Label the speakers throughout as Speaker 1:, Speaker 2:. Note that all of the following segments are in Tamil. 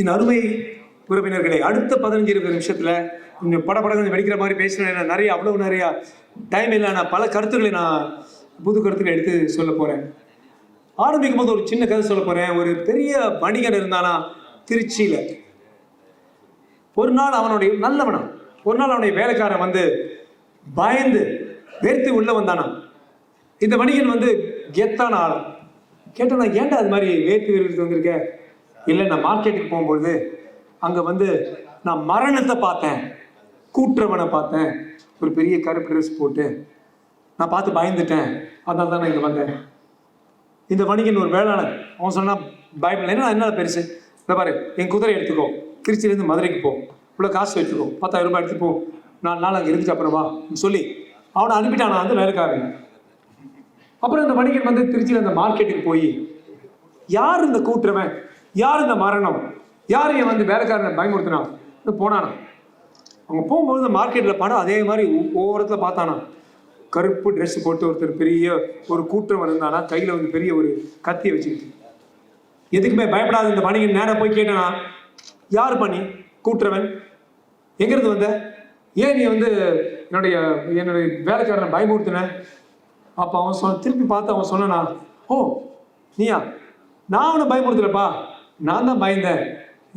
Speaker 1: என் அருமை உறவினர்களே அடுத்த பதினஞ்சு இருபது நிமிஷத்தில் கொஞ்சம் படப்படங்கள் வெடிக்கிற மாதிரி பேசுகிறேன் நிறைய அவ்வளவு நிறைய டைம் இல்லை. நான் பல கருத்துக்களை நான் புது கருத்துக்களை எடுத்து சொல்ல போகிறேன் ஆரம்பிக்கும் போது ஒரு சின்ன கதை சொல்ல போகிறேன் ஒரு பெரிய வணிகன் இருந்தானா திருச்சியில். ஒரு நாள் அவனுடைய நல்லவனா ஒரு நாள் அவனுடைய வேலைக்காரன் வந்து பயந்து வேர்த்து உள்ள வந்தானா. இந்த வணிகன் வந்து கெத்தான ஆள். கேட்டானா ஏன்டா அது மாதிரி வேர்த்து விறுவிறுத்து வந்திருக்க? இல்லை நான் மார்க்கெட்டுக்கு போகும்பொழுது அங்கே வந்து நான் மரணத்தை பார்த்தேன். கூட்டுறவனை பார்த்தேன். ஒரு பெரிய கருப்பு ட்ரெஸ் போட்டு நான் பார்த்து பயந்துட்டேன். அதனால தான் நான் இங்கே வந்தேன். இந்த வணிகன் ஒரு வேளாளர் அவன் சொன்னான் பயப்படல என்ன என்ன பெருசு? இந்த பாரு என் குதிரை எடுத்துக்கோ. திருச்சியிலேருந்து மதுரைக்கு போ. இவ்வளோ காசு வச்சுக்கோ. பத்தாயிரம் ரூபாய் எடுத்துப்போம் நாலு நாள் அங்கே இருந்துச்சு அப்புறமா சொல்லி அவனை அனுப்பிட்டான். வந்து வேலைக்காரன். அப்புறம் இந்த வணிகன் வந்து திருச்சியில் அந்த மார்க்கெட்டுக்கு போய் யார் இந்த கூட்டுறவன் யார் இந்த மரணம் யார் இவன் வந்து வேலைக்காரனை பயமுறுத்தினான் போனானா. அவங்க போகும்போது இந்த மார்க்கெட்டில் படம் அதே மாதிரி ஒவ்வொருத்தில் பார்த்தானா. கருப்பு ட்ரெஸ் போட்டு ஒருத்தர் பெரிய ஒரு கூட்டுறவன் இருந்தானா கையில் வந்து பெரிய ஒரு கத்தியை வச்சுக்கிட்டு. எதுக்குமே பயப்படாத இந்த வணிகன் நேராக போய் கேட்டானா யார் பண்ணி? கூட்டுறவன்? எங்கேருந்து வந்த? ஏன் நீ வந்து என்னுடைய என்னுடைய வேலைக்காரனை பயமுறுத்தின? அப்போ அவன் சொன்ன திருப்பி பார்த்து அவன் சொன்னானா ஓ நீயா? நான் அவனை பயமுறுத்தலப்பா. நான் தான் பயந்தேன்.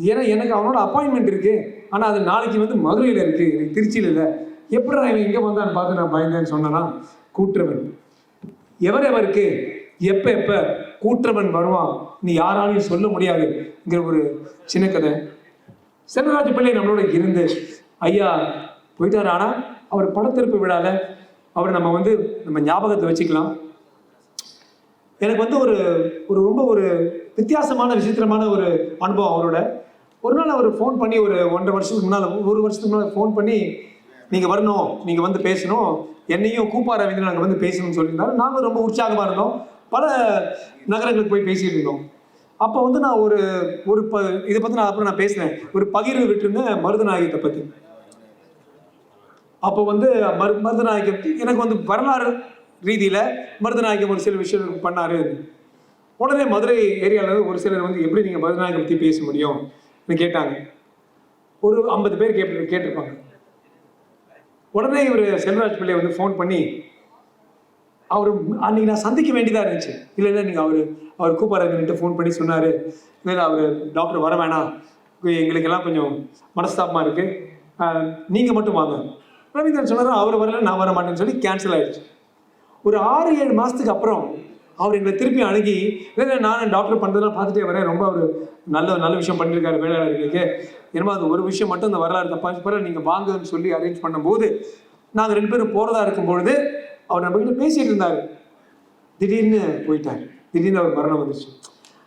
Speaker 1: ஏன்னா எனக்கு அவனோட அப்பாயின்மெண்ட் இருக்கு. ஆனால் அது நாளைக்கு வந்து மதுரையில் இருக்கு. எனக்கு திருச்சியில் இல்லை. எப்படிடா இவன் இங்கே வந்தான்னு பார்த்து நான் பயந்தேன்னு சொன்னானா கூற்றவன். எவர் எவருக்கு எப்போ எப்போ கூற்றவன் வருவான் நீ யாராலையும் சொல்ல முடியாதுங்கிற ஒரு சின்ன கதை. செல்வராஜ பிள்ளை நம்மளோட இருந்து ஐயா போயிட்டார். ஆனால் அவர் படத்திருப்பு விழாவில் அவரை நம்ம வந்து நம்ம ஞாபகத்தை வச்சுக்கலாம். எனக்கு வந்து ஒரு ஒரு ரொம்ப ஒரு வித்தியாசமான விசித்திரமான ஒரு அனுபவம் அவரோட. ஒரு நாள் அவர் ஃபோன் பண்ணி ஒரு ஒன்றரை வருஷத்துக்கு முன்னால் ஒரு வருஷத்துக்கு முன்னால் ஃபோன் பண்ணி நீங்கள் வரணும் நீங்கள் வந்து பேசணும். என்னையும் கூப்பா ரவீந்திரன் நாங்கள் வந்து பேசணும்னு சொல்லியிருந்தாரு. நாங்களும் ரொம்ப உற்சாகமாக இருந்தோம். பல நகரங்களுக்கு போய் பேசிகிட்டு இருந்தோம். அப்போ வந்து நான் ஒரு ஒரு ப இதை பற்றி நான் அப்புறம் நான் பேசினேன் ஒரு பகிர்வு விட்டுருந்தேன் மருதநாயகத்தை பற்றி அப்போ வந்து மரு மருதநாயகம் எனக்கு வந்து வரலாறு ரீதியில் மருதநாயகம் ஒரு சில விஷயம் பண்ணார். உடனே மதுரை ஏரியாவில் ஒரு சிலர் வந்து எப்படி நீங்கள் மருதநாயகம் பற்றி பேச முடியும்? கேட்டாங்க. ஒரு ஐம்பது பேர் கேட்டு கேட்டிருப்பாங்க. உடனே இவர் செல்வராஜ் பிள்ளை வந்து ஃபோன் பண்ணி அவர் அன்னைக்கு நான் சந்திக்க வேண்டியதாக இருந்துச்சு. இல்லை இல்லை நீங்கள் அவர் அவர் கூப்பாரங்கிட்ட ஃபோன் பண்ணி சொன்னார். இல்லை அவர் டாக்டர் வர வேணாம். எங்களுக்கெல்லாம் கொஞ்சம் மனஸ்தாபமாக இருக்குது நீங்கள் மட்டும் வாங்க. ரவீந்திரன் சொன்னார் அவர் வரல நான் வர மாட்டேன்னு சொல்லி கேன்சல் ஆயிடுச்சு. ஒரு ஆறு ஏழு மாதத்துக்கு அப்புறம் அவர் எங்களை திருப்பி அணுகி இல்லை நான் டாக்டர் பண்ணுறதெல்லாம் பார்த்துட்டே வரேன். ரொம்ப ஒரு நல்ல நல்ல விஷயம் பண்ணியிருக்காரு வேலையாளர்களுக்கு என்னமோ அது ஒரு விஷயம் மட்டும் இந்த வரலாறு தப்பாச்சு பிறகு நீங்கள் வாங்கன்னு சொல்லி அரேஞ்ச் பண்ணும்போது நாங்கள் ரெண்டு பேரும் போகிறதா இருக்கும்பொழுது அவர் நம்ம கிட்ட பேசிட்டு இருந்தார். திடீர்னு போயிட்டார். திடீர்னு அவர் மரணம் வந்துச்சு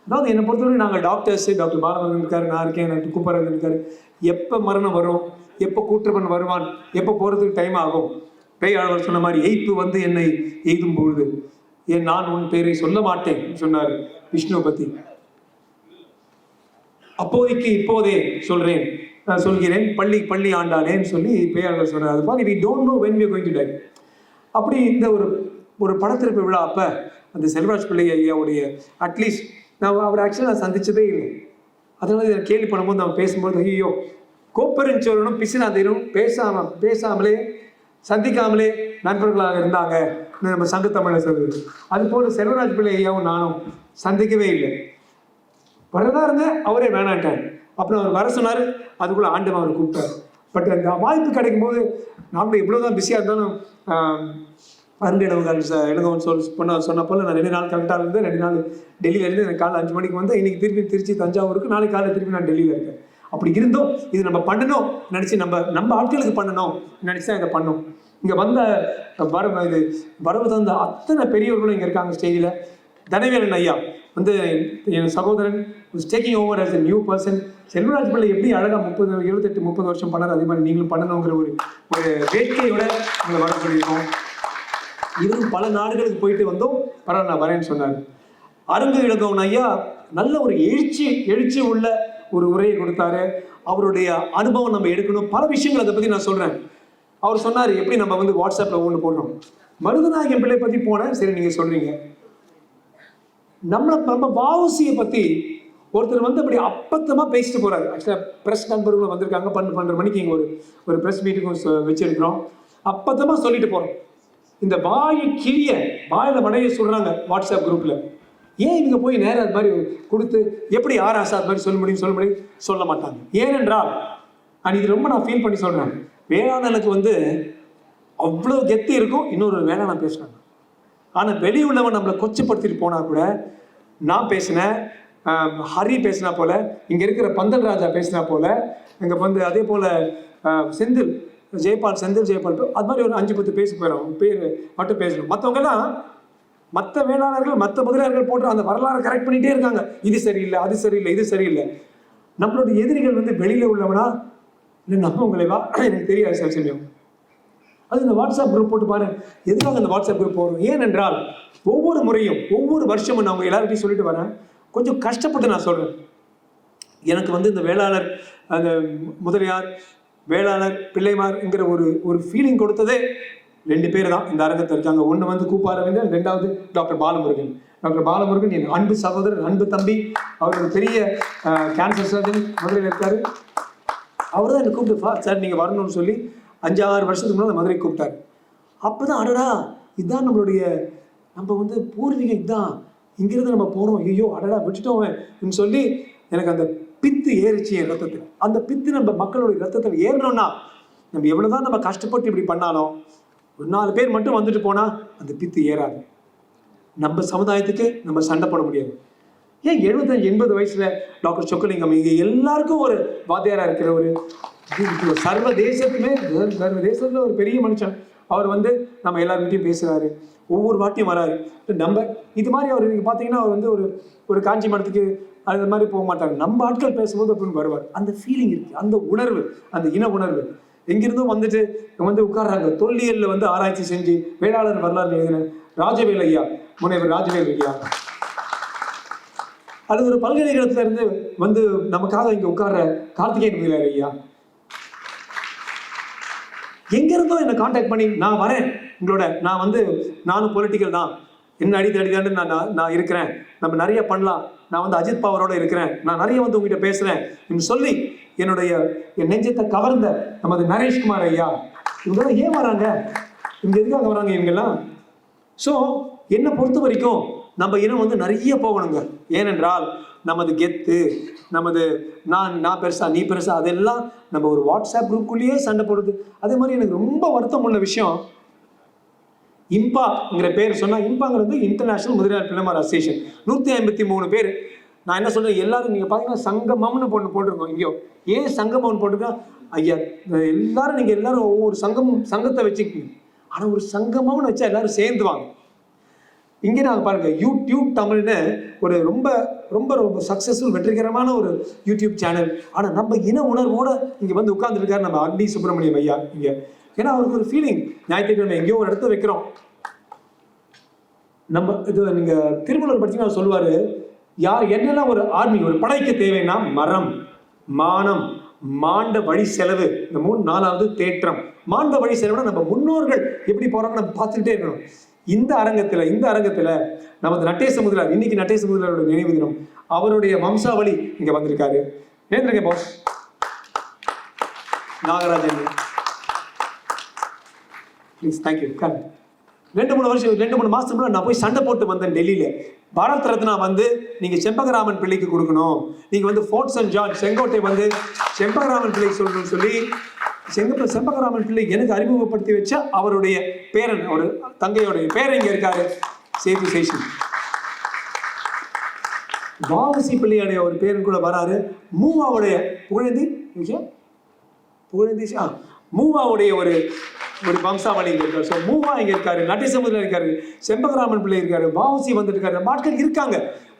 Speaker 1: அதாவது என்னை பொறுத்தவரை நாங்கள் டாக்டர்ஸ் டாக்டர் பாலமன் இருக்காரு நான் இருக்கேன் எனக்கு கூப்பரன் இருக்காரு. எப்போ மரணம் வரும் எப்போ கூட்டுறவன் வருவான் எப்போ போகிறதுக்கு டைம் ஆகும்? பேயாளர் சொன்ன மாதிரி எய்ப்பு வந்து என்னை எய்தும் பொழுது ஏன் நான் உன் பேரை சொல்ல மாட்டேன்? சொன்னார் விஷ்ணு பத்தி அப்போதைக்கு இப்போதே சொல்றேன் நான் சொல்கிறேன் பள்ளி பள்ளி ஆண்டானேன்னு சொல்லி பேயாளர் சொன்னார். அது மாதிரி we don't know when we going to die அப்படி இந்த ஒரு ஒரு படத்திருப்பு விழா அப்ப அந்த செல்வராஜ் பிள்ளை ஐயாவுடைய அட்லீஸ்ட் நான் அவர் ஆக்சுவலாக நான் சந்திச்சதே இல்லை. அதனால இதை கேள்வி பண்ணும்போது நம்ம பேசும்போது ஐயோ கோப்பெருஞ்சோழனும் பிசினாதையரும் பேசாம பேசாமலே சந்திக்காமலே நண்பர்களாக இருந்தாங்க. நம்ம சங்கத்தமிழர் சொல்வது அதுபோல செல்வராஜ் பிள்ளை ஐயாவும் நானும் சந்திக்கவே இல்லை. வரதா இருந்தேன் அவரே வேணாட்டார். அப்புறம் அவர் வர சொன்னார் அதுக்குள்ள ஆண்டவன் அவர் கூப்பிட்டார். பட் அந்த வாய்ப்பு கிடைக்கும் போது நாமளும் எவ்வளோதான் பிஸியாக இருந்தாலும் அருண்டிடவுகள் இளங்கவன் சொல் பண்ண சொன்ன போல நான் ரெண்டு நாள் கரெக்டாக இருந்தேன் ரெண்டு நாள் டெல்லியில இருந்து எனக்கு காலை அஞ்சு மணிக்கு வந்து இன்னைக்கு திருப்பி திருச்சி தஞ்சாவூருக்கு நாளைக்கு காலை திருப்பி நான் டெல்லியில் இருக்கேன். அப்படி இருந்தும் இது நம்ம பண்ணணும். நினச்சி நம்ம நம்ம ஆட்களுக்கு பண்ணணும். நினச்சி தான் இதை பண்ணோம். இங்கே வந்த வர இது வரவு தந்த அத்தனை பெரியவர்களும் இங்கே இருக்காங்க ஸ்டேஜில் தனவேலன் ஐயா வந்து என் சகோதரன் taking over as a new person Selvaraj Pillai எப்படி அழகாக முப்பது இருபத்தெட்டு முப்பது வருஷம் பண்ணாரு? அதே மாதிரி நீங்களும் பண்ணணுங்கிற ஒரு ஒரு வேட்கையோட உங்களை வர சொல்லியிருக்கோம். இவரும் பல நாடுகளுக்கு போயிட்டு வந்தோம் பரவாயில்ல நான் வரேன்னு சொன்னார். அருங்கு இளங்கவன் ஐயா நல்ல ஒரு எழுச்சி எழுச்சி உள்ள ஒரு உரையை கொடுத்தாரு. அவருடைய அனுபவம் நம்ம எடுக்கணும். பல விஷயங்கள் அதை பற்றி நான் சொல்கிறேன் அவர் சொன்னார் எப்படி நம்ம வந்து வாட்ஸ்அப்பில் ஒன்று போடுறோம்? மருதநாயகம் பிள்ளை பற்றி போனேன். சரி நீங்கள் சொல்கிறீங்க நம்மளை நம்ம வாவுசியை பற்றி ஒருத்தர் வந்து அப்படி அப்பத்தமாக பேசிட்டு போறாரு. ஆக்சுவலாக ப்ரெஸ் நண்பர்களும் வந்திருக்காங்க. பன்னெண்டு பன்னெண்டு மணிக்கு இங்கே ஒரு ஒரு ப்ரெஸ் மீட்டிங்கும் வச்சிருக்கிறோம். அப்பத்தமாக சொல்லிட்டு போகிறோம் இந்த வாயை கிழிய வாயில மடையை சொல்றாங்க வாட்ஸ்அப் குரூப்ல ஏன் இவங்க போய் நேரம் அது மாதிரி கொடுத்து எப்படி ஆர் ஆசா அது மாதிரி சொல்ல முடியும் சொல்ல முடியும்? சொல்ல மாட்டாங்க. ஏனென்றால் நான் இது ரொம்ப நான் ஃபீல் பண்ணி சொல்கிறேன் வேளாணனுக்கு வந்து அவ்வளோ கெத்து இருக்கும். இன்னொரு வேளாண் பேசுகிறாங்க ஆனால் வெளி உள்ளவன் நம்மளை கொச்சப்படுத்திட்டு போனால் கூட நான் பேசினேன் ஹரி பேசினா போல இங்கே இருக்கிற பந்தல் ராஜா பேசினா போல இங்கே வந்து அதே போல் செந்தில் ஜெயபால் செந்தில் ஜெயபால் அது மாதிரி ஒரு அஞ்சு பத்து பேசி போயிடும். பேர் மட்டும் பேசணும். மற்றவங்கெல்லாம் மற்ற வேளாளர்கள் மற்ற முதலியார்கள் போட்டு அந்த வரலாறு கரெக்ட் பண்ணிட்டே இருக்காங்க. இது சரியில்லை அது சரியில்லை இது சரியில்லை. நம்மளுடைய எதிரிகள் வந்து வெளியில உள்ளவனா? இல்லை நம்ம உங்களைவா? எனக்கு தெரியாது சில சமயம். அது இந்த வாட்ஸ்அப் குரூப் போட்டு பாரு. எதுக்காக அந்த வாட்ஸ்அப் குரூப் போடுறோம் ஏனென்றால் ஒவ்வொரு முறையும் ஒவ்வொரு வருஷமும் நான் உங்க எல்லார்கிட்டையும் சொல்லிட்டு வரேன். கொஞ்சம் கஷ்டப்பட்டு நான் சொல்றேன். எனக்கு வந்து இந்த வேளாளர் அந்த முதலியார் வேளாளர் பிள்ளைமார்ங்கிற ஒரு ஒரு ஃபீலிங் கொடுத்ததே ரெண்டு பேர் தான் இந்த அரங்கத்தில் இருக்காங்க ஒன்று வந்து கூப்பா ரெண்டாவது டாக்டர் பாலமுருகன். டாக்டர் பாலமுருகன் என் அன்பு சகோதரர் அன்பு தம்பி அவர் ஒரு பெரிய கேன்சர் சர்ஜன் மதுரையில் இருக்காரு. அவர் தான் என்னை கூப்பிட்டு "ஃபா, சார் நீங்கள் வரணும்னு சொல்லி அஞ்சாறு வருஷத்துக்கு முன்னாடி மதுரை கூப்பிட்டாரு. அப்போ தான் அடடா இதுதான் நம்மளுடைய நம்ம வந்து பூர்வீகம் இதுதான் இங்கிருந்து நம்ம போகிறோம் ஐயோ அடடா விட்டுட்டோம் சொல்லி எனக்கு அந்த பித்து ஏறிச்சு என் ரத்தத்தில். அந்த பித்து நம்ம மக்களுடைய ரத்தத்தில் ஏறணும்னா நம்ம எவ்வளோதான் நம்ம கஷ்டப்பட்டு இப்படி பண்ணாலும் ஒரு நாலு பேர் மட்டும் வந்துட்டு போனால் அந்த பித்து ஏறாது. நம்ம சமுதாயத்துக்கு நம்ம சண்டை போட முடியாது. ஏன் எழுபத்தஞ்சு எண்பது வயசுல டாக்டர் சொக்கலிங்கம் இங்க எல்லாருக்கும் ஒரு வாத்தியாரா இருக்கிற ஒரு இது சர்வ ஒரு பெரிய மனுஷன். அவர் வந்து நம்ம எல்லாருக்கிட்டையும் பேசுறாரு. ஒவ்வொரு வாட்டியும் வராரு. நம்ம இது மாதிரி அவர் நீங்க பாத்தீங்கன்னா அவர் வந்து ஒரு ஒரு காஞ்சி மடத்துக்கு அது மாதிரி போக மாட்டாங்க நம்ம ஆட்கள் பேசும்போது அப்படின்னு வருவார். அந்த ஃபீலிங் இருக்கு. அந்த உணர்வு அந்த இன உணர்வு. எங்கிருந்தும் வந்துட்டு வந்து உட்கார்றாங்க. தொல்லியல்ல வந்து ஆராய்ச்சி செஞ்சு வேளாளர் வரலாறு எழுதின ராஜவேல் ஐயா முனைவர் ராஜவேல் ஐயா. அது ஒரு பல்கலைக்கழகத்துல இருந்து வந்து நமக்காக இங்க உட்கார்ற கார்த்திகேயன் முதலியார் ஐயா. எங்க இருந்தோ என்னை காண்டாக்ட் பண்ணி நான் வரேன். உங்களோட நான் வந்து நானும் பொலிட்டிக்கல் தான். என்ன அடி தடிதாண்டு நான் நான் நான் இருக்கிறேன். நம்ம நிறைய பண்ணலாம். நான் வந்து அஜித் பவரோட இருக்கிறேன். நான் நிறைய வந்து உங்ககிட்ட பேசுறேன். என்று சொல்லி என்னுடைய என் நெஞ்சத்தை கவர்ந்த நமது நரேஷ்குமார் ஐயா. இவங்க ஏன் வராங்க? இங்க எதுக்காக வராங்க இவங்கெல்லாம்? ஸோ என்னை பொறுத்த வரைக்கும் நம்ம இனம் வந்து நிறைய போகணுங்க. ஏனென்றால் நமது கெத்து நமது நான் நான் பெருசா நீ பெருசா அதெல்லாம் நம்ம ஒரு வாட்ஸ்அப் குரூப்குள்ளேயே சண்டை போடுறது அதே மாதிரி எனக்கு ரொம்ப வருத்தம் உள்ள விஷயம் இம்பாங்கிற பேர் சொன்னால் இம்பாங்கிறது இன்டர்நேஷனல் முதலியார் பிள்ளைமார் அசோசியேஷன் நூற்றி ஐம்பத்தி மூணு பேர் நான் என்ன சொல்றேன் எல்லாரும் நீங்க பார்த்தீங்கன்னா சங்கமம்னு பொண்ணு போட்டிருக்கோம். இங்கேயோ ஏன் சங்கமம்னு போட்டிருக்கோம் ஐயா எல்லாரும் நீங்க எல்லாரும் ஒவ்வொரு சங்கம் சங்கத்தை வச்சுக்கீங்க ஆனா ஒரு சங்கமம்னு வச்சா எல்லாரும் சேர்ந்துவாங்க. இங்கே நாங்கள் பாருங்க யூடியூப் தமிழ்னு ஒரு ரொம்ப ரொம்ப ரொம்ப சக்ஸஸ்ஃபுல் வெற்றிகரமான ஒரு யூடியூப் சேனல் ஆனால் நம்ம இன உணர்வோட இங்கே வந்து உட்கார்ந்துருக்காரு நம்ம அக்னி சுப்பிரமணியம் ஐயா இங்கே. ஏன்னா அவருக்கு ஒரு ஃபீலிங் ஞாயிற்றுக்கிழமை எங்கேயோ ஒரு இடத்த வைக்கிறோம். நம்ம இது நீங்க திருமணம் படிச்சீங்கன்னா அவர் சொல்லுவாரு யார் என்னெல்லாம் ஒரு ஆர்மி ஒரு படைக்கு தேவைன்னா மரம் மானம் மாண்ட வழி செலவு இந்த மூணு நாலாவது தேற்றம். மாண்ட வழி செலவுனா நம்ம முன்னோர்கள் எப்படி போறாங்க நம்ம பார்த்துக்கிட்டே இருக்கணும். இந்த அரங்கத்துல இந்த அரங்கத்துல நமது நட்டேச முதலார் இன்னைக்கு நட்டேச முதலாரோட நினைவு தினம் அவருடைய வம்சாவளி இங்க வந்திருக்காரு. ஏந்திரங்க boss Nagarajan. Please thank you come ரெண்டு மூணு வருஷம் ரெண்டு மூணு மாசத்துக்கு நான் போய் சண்டை போட்டு வந்தேன் டெல்லியில. பாரத் ரத்னா வந்து நீங்க செம்பகராமன் பிள்ளைக்கு கொடுக்கணும். நீங்க வந்து ஃபோர்ட் சென்ட் ஜார்ஜ் செங்கோட்டை வந்து செம்பகராமன் பிள்ளைக்கு சொல்லணும்னு சொல்லி செங்க செம்பகராமன் பிள்ளை எனக்கு அறிமுகப்படுத்தி வச்ச அவருடைய பேரன் அவர் தங்கையோடைய பேரன் இங்க இருக்காரு சேது சேஷன். வாவசி பிள்ளையுடைய ஒரு பேரன் கூட வராரு. மூவாவுடைய புகழந்தி புகழந்தி மூவாவுடைய ஒரு ஒரு வம்சாவளியில் இருக்காரு. ஸோ மூவா இங்கே இருக்காரு நட்டிசமுதில் இருக்காரு செம்பகராமன் பிள்ளை இருக்காரு வாவுசி வந்துட்டு இருக்காரு நம்ம ஆட்கள் இருக்காங்க.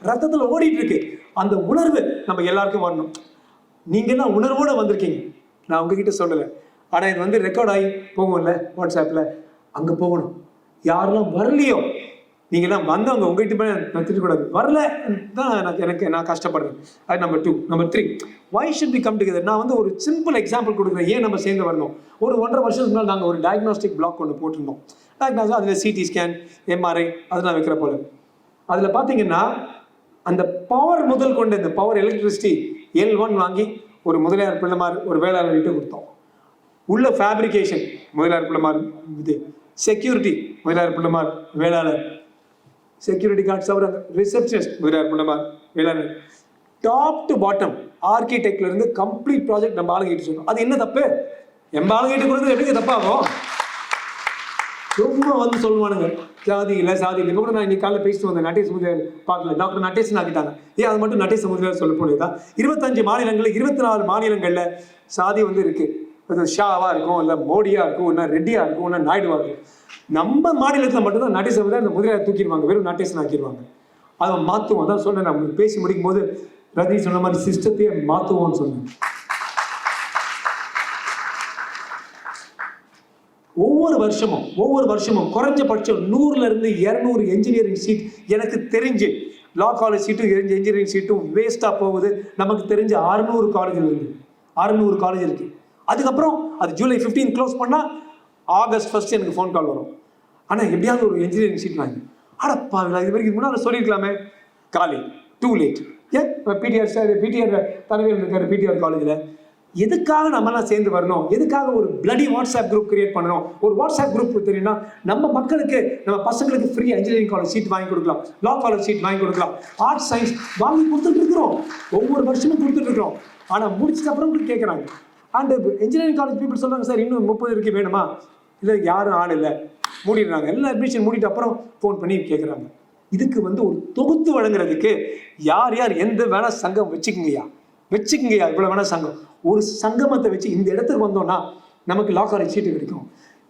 Speaker 1: ரத்தத்தில் ஓடிட்டு இருக்கு. அந்த உணர்வு நம்ம எல்லாருக்கும் வரணும். நீங்க என்ன உணர்வோட வந்திருக்கீங்க? நான் உங்ககிட்ட சொல்லலை. ஆனால் இது வந்து ரெக்கார்ட் ஆகி போகும்ல வாட்ஸ்அப்பில் அங்கே போகணும். யாரெல்லாம் வரலையோ நீங்கள்லாம் வந்தவங்க உங்ககிட்ட போய் நான் திட்டக்கூடாது வரல. தான் எனக்கு எனக்கு நான் கஷ்டப்படுறேன். அது number two number three why should be come together நான் வந்து ஒரு சிம்பிள் எக்ஸாம்பிள் கொடுக்குறேன். ஏன் நம்ம சேர்ந்து வரணும்? ஒரு ஒன்றரை வருஷத்துக்கு முன்னால் நாங்கள் ஒரு டயக்னாஸ்டிக் பிளாக் ஒன்று போட்டிருந்தோம். டயக்னாஸ்டிக் அதில் சிடி ஸ்கேன் எம்ஆர்ஐ அதெல்லாம் வைக்கிற போல. அதில் பார்த்தீங்கன்னா அந்த பவர் முதல் கொண்டு இந்த பவர் எலக்ட்ரிசிட்டி எல் ஒன் வாங்கி ஒரு முதலியார் பிள்ளைமார் ஒரு வேளாளர்கிட்ட கொடுத்தோம். உள்ள ஃபேப்ரிகேஷன் முதலியார் பிள்ளைமார் இது security Mudaliar Pillaimar Vellalar. Security guards அவர் ரிசப்ஷனிஸ்ட் முதலியார் முன்னமா வேளாளர் டாப் டு பாட்டம் ஆர்கிடெக்ட்ல இருந்து கம்ப்ளீட் ப்ராஜெக்ட் நம்ம ஆளுங்கிட்டு சொல்லணும் அது என்ன தப்பு? எம்ப ஆளுங்கிட்டு கொடுத்து எப்படி தப்பாகும்? ரொம்ப வந்து சொல்லுவானுங்க. ஜாதி இல்லை சாதி இல்லை. கூட நான் இன்னைக்கு காலையில் பேசிட்டு வந்தேன். நட்டேஷ் முதலியார் பார்க்கல. டாக்டர் நட்டேஷன் ஆக்கிட்டாங்க ஏன் அது மட்டும் நட்டேஷ் முதலியார் சொல்ல போனதா? இருபத்தஞ்சு மாநிலங்களில் இருபத்தி நாலு மாநிலங்களில் சாதி வந்து இருக்கு. அது இருக்கும் இல்லை மோடியாக இருக்கும் இல்லை ரெட்டியாக இருக்கும் இல்லை நாயுடுவாக இருக்கும். நம்ம மாநிலத்தில் மட்டும்தான் நட்டேஷ் முதலியார் அந்த முதலியார் தூக்கிடுவாங்க வெறும் நட்டேஷன் ஆக்கிடுவாங்க. அதை மாற்றுவோம் அதான் சொன்னேன் நான். பேசி முடிக்கும் போது ரஜினி சொன்ன மாதிரி சிஸ்டத்தையே மாற்றுவோம்னு சொன்னேன். ஒவ்வொரு வருஷமும் ஒவ்வொரு வருஷமும் குறைஞ்சபட்சம் நூறுல இருந்து இரநூறு என்ஜினியரிங் சீட் எனக்கு தெரிஞ்சு லா காலேஜ் சீட்டும் என்ஜினியரிங் சீட்டும் வேஸ்ட்டாக போகுது. நமக்கு தெரிஞ்ச அறுநூறு காலேஜ் இருக்குது அறுநூறு காலேஜ் இருக்கு. அதுக்கப்புறம் அது ஜூலை 15 க்ளோஸ் பண்ணால் ஆகஸ்ட் ஃபர்ஸ்ட் எனக்கு ஃபோன் கால் வரும். ஆனால் எப்படியாவது ஒரு என்ஜினியரிங் சீட் வாங்கி. அடப்பா இது வரைக்கும் முன்னாடி சொல்லியிருக்கலாமே. காலி டூ லேட் ஏன்? பிடிஆர் சார் பிடிஆர் தலைவர் இருக்காரு பிடிஆர் காலேஜில் எதுக்காக நம்மலாம் சேர்ந்து வரணும்? எதுக்காக ஒரு பிளடி வாட்ஸ்அப் குரூப் கிரியேட் பண்ணணும்? ஒரு வாட்ஸ்அப் குரூப் தெரியும்னா நம்ம மக்களுக்கு நம்ம பசங்களுக்கு ஃப்ரீ இன்ஜினியரிங் காலேஜ் சீட் வாங்கி கொடுக்கலாம். லா காலேஜ் சீட் வாங்கி கொடுக்கலாம். ஆர்ட்ஸ் சயின்ஸ் வாங்கி கொடுத்துட்டு இருக்கிறோம். ஒவ்வொரு வருஷமும் கொடுத்துட்டு இருக்கிறோம். ஆனால் முடிச்சதுக்கப்புறம் கூட கேட்குறாங்க அண்ட் இன்ஜினியரிங் காலேஜ் பீப்புள் சொல்கிறாங்க சார் இன்னும் முப்பது இருக்கு வேணுமா? இல்லை யாரும் ஆள் இல்லை. மூடிடுறாங்க. எல்லாம் அட்மிஷன் மூடிட்டு அப்புறம் ஃபோன் பண்ணி கேட்குறாங்க இதுக்கு வந்து ஒரு தொகுத்து வழங்குறதுக்கு யார் யார் எந்த வேணா சங்கம் வச்சுக்குங்கய்யா. வச்சுக்குங்கய்யா இவ்வளோ வேணா சங்கம். ஒரு சங்கமத்தை வச்சு இந்த இடத்துக்கு வந்தோம்னா நமக்கு லா காலேஜ் சீட்டு கிடைக்கும்.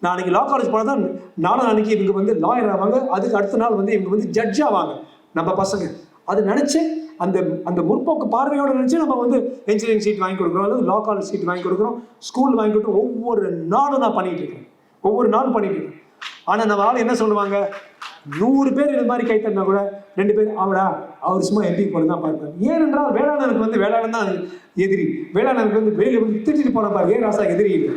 Speaker 1: நாளைக்கு லா காலேஜ் போனால் தான் நாளை நாளைக்கு இவங்க வந்து லாயர் ஆவாங்க. அதுக்கு அடுத்த நாள் வந்து இவங்க வந்து ஜட்ஜ் ஆவாங்க. நம்ம பசங்க. அது நினச்சி அந்த அந்த முற்போக்கு பார்வையோடு நினச்சி நம்ம வந்து இன்ஜினியரிங் சீட் வாங்கி கொடுக்குறோம். அல்லது லா காலேஜ் சீட் வாங்கி கொடுக்குறோம். ஸ்கூல் வாங்கி கொடுக்குறோம் ஒவ்வொரு நாளும் நான் பண்ணிகிட்டு இருக்கேன். ஒவ்வொரு நாளும் பண்ணிட்டு இருக்கேன் ஆனால் நம்ம ஆள் என்ன சொல்லுவாங்க? நூறு பேர் இது மாதிரி கை தட்டினா கூட ரெண்டு பேர் அவடா அவர் சும்மா எம்பி போல தான் பார்ப்பார். ஏனென்றால் வேளாளனுக்கு வந்து வேளாளன் தான் எதிரி. வேளாளனுக்கு வந்து வெளியில் வந்து திட்டிட்டு போன பாரு ஏ ராசா எதிரி இல்லை.